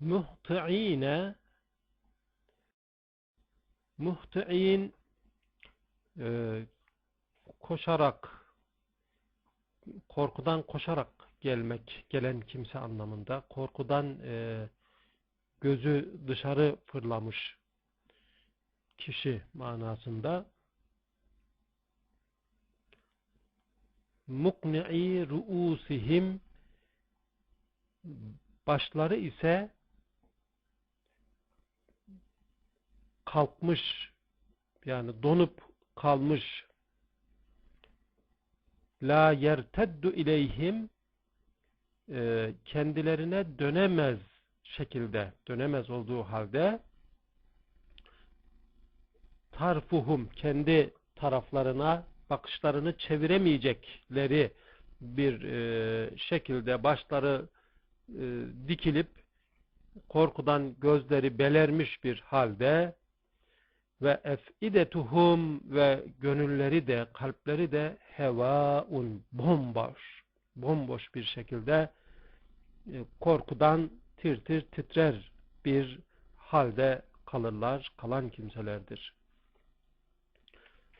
muhti'ine muhti'in e, koşarak korkudan koşarak gelmek, gelen kimse anlamında. Korkudan e, gözü dışarı fırlamış kişi manasında. Mukni'i ruusihim başları ise kalkmış yani donup kalmış. La yerteddu ileyhim e, kendilerine dönemez şekilde dönemez olduğu halde tarfuhum kendi taraflarına bakışlarını çeviremeyecekleri bir e, şekilde başları e, dikilip korkudan gözleri belermiş bir halde ve efidetuhum ve gönülleri de kalpleri de hevaun bomboş bomboş bir şekilde e, korkudan tir tir titrer bir halde kalırlar, kalan kimselerdir.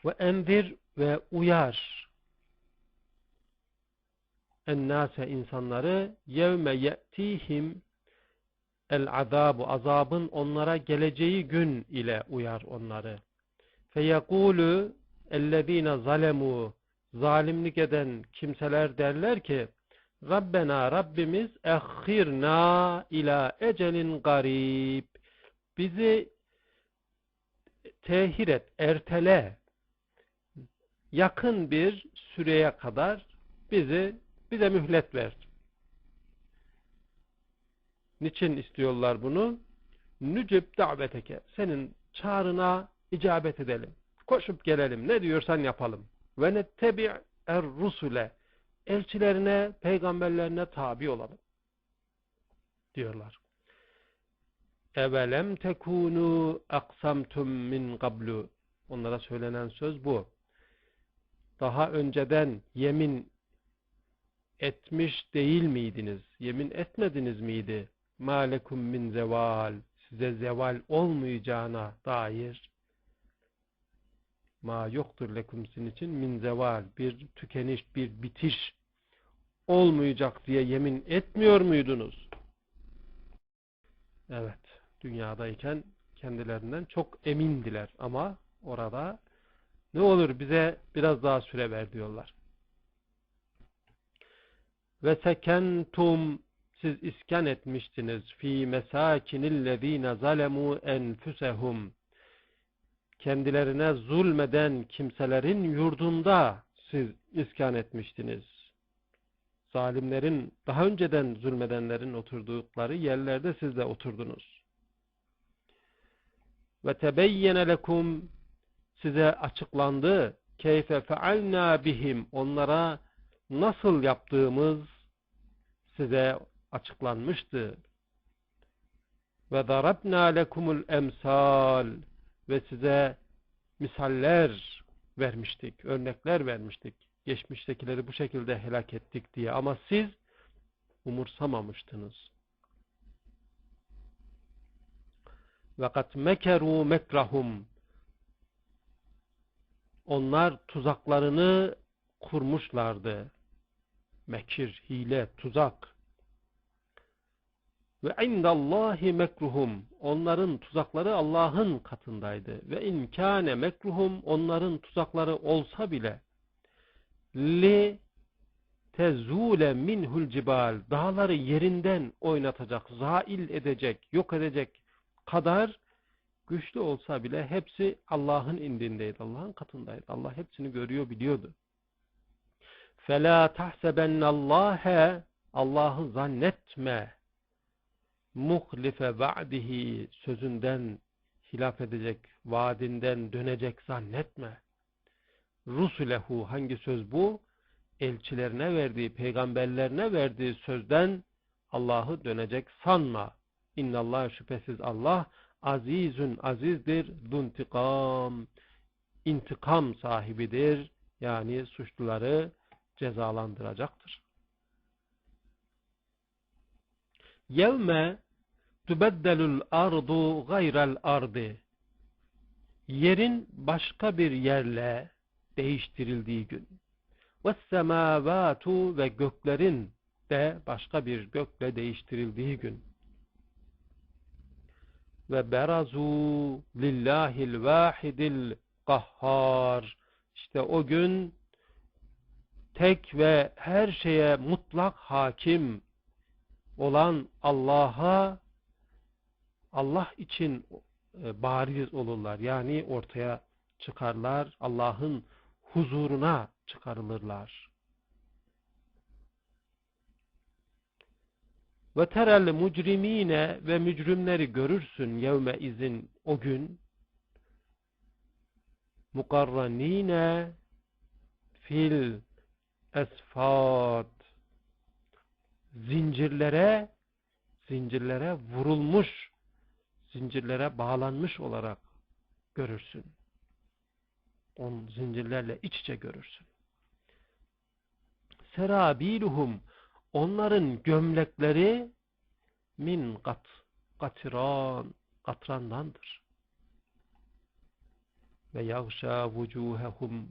Ve endir ve uyar ennase insanları yevme ye'tihim el azabu azabın onlara geleceği gün ile uyar onları. Feyekulu ellezine zalemu zalimlik eden kimseler derler ki Rabbena Rabbimiz ehhirna ila ecelin garib bizi tehir et, ertele yakın bir süreye kadar bizi bize mühlet ver. Niçin istiyorlar bunu? Nücib daveteke. Senin çağrına icabet edelim. Koşup gelelim. Ne diyorsan yapalım. Ve nettebi er rusule. Elçilerine, peygamberlerine tabi olalım. Diyorlar. Evelem tekunu aksamtum min qablu. Onlara söylenen söz bu. Daha önceden yemin etmiş değil miydiniz? Yemin etmediniz miydi? Malekum min zeval size zeval olmayacağına dair ma yoktur lekum sizin için min zeval bir tükeniş bir bitiş olmayacak diye yemin etmiyor muydunuz? Evet dünyadayken kendilerinden çok emindiler ama orada ne olur bize biraz daha süre ver diyorlar. Ve sekentum siz iskan etmiştiniz fi mesakinillezine zalemu enfusehum kendilerine zulmeden kimselerin yurdunda siz iskan etmiştiniz. Zalimlerin, daha önceden zulmedenlerin oturdukları yerlerde siz de oturdunuz. Ve tebeyyene lekum size açıklandı. Keyfe fealna bihim onlara nasıl yaptığımız size açıklanmıştı. Ve darabna lekumul emsal ve size misaller vermiştik, örnekler vermiştik. Geçmiştekileri bu şekilde helak ettik diye ama siz umursamamıştınız. Ve kat mekeru mekrahum onlar tuzaklarını kurmuşlardı. Mekir, hile, tuzak. Ve indallahi mekruhum. Onların tuzakları Allah'ın katındaydı. Ve inkâne mekruhum. Onların tuzakları olsa bile li tezule minhul cibal. Dağları yerinden oynatacak, zail edecek, yok edecek kadar güçlü olsa bile hepsi Allah'ın indindeydi. Allah'ın katındaydı. Allah hepsini görüyor, biliyordu. فَلَا تَحْسَبَنَّ اللّٰهَ Allah'ı zannetme muhlife va'dihi sözünden hilaf edecek, vaadinden dönecek zannetme. Rusulehu hangi söz bu? Elçilerine verdiği, peygamberlerine verdiği sözden Allah'ı dönecek sanma. İnnallah şüphesiz Allah azizün azizdir, duntikam intikam sahibidir. Yani suçluları cezalandıracaktır. Yevme tübeddelül ardu gayrel ardı yerin başka bir yerle değiştirildiği gün. Ve semavatu ve göklerin de başka bir gökle değiştirildiği gün. Ve berazu lillahil vahidil kahhar. İşte o gün tek ve her şeye mutlak hakim olan Allah'a Allah için e, bariz olurlar. Yani ortaya çıkarlar. Allah'ın huzuruna çıkarılırlar. Ve terel mucrimine ve mücrimleri görürsün yevme izin o gün mukarranine fil esfad zincirlere zincirlere vurulmuş zincirlere bağlanmış olarak görürsün. On zincirlerle iç içe görürsün. Serabiluhum onların gömlekleri min kat katiran katrandandır. Ve yağşa vucuhehum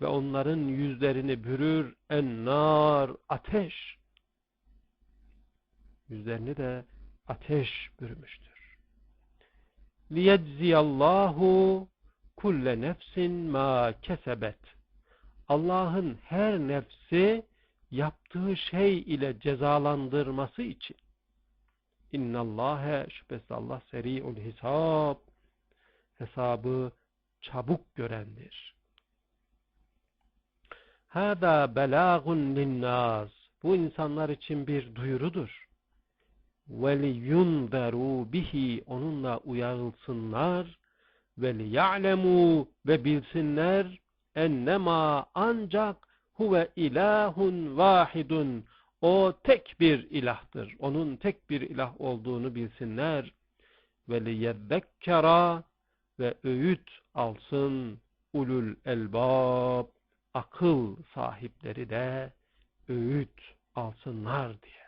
ve onların yüzlerini bürür ennar ateş. Yüzlerini de ateş bürümüştür. Liyecziyallahu kulle nefsin ma kesebet. Allah'ın her nefsi yaptığı şey ile cezalandırması için. İnnallâhe şüphesiz Allah seri'ul hisab. Hesabı çabuk görendir. Hâdâ belâgun linnâs. Bu insanlar için bir duyurudur. وَلِيُنْذَرُوا bihi Onunla uyarılsınlar. وَلِيَعْلَمُوا Ve bilsinler ennema ancak huve ilahun vahidun o tek bir ilahtır. Onun tek bir ilah olduğunu bilsinler. Ve liyezzekkera ve öğüt alsın ulul elbab akıl sahipleri de öğüt alsınlar diye.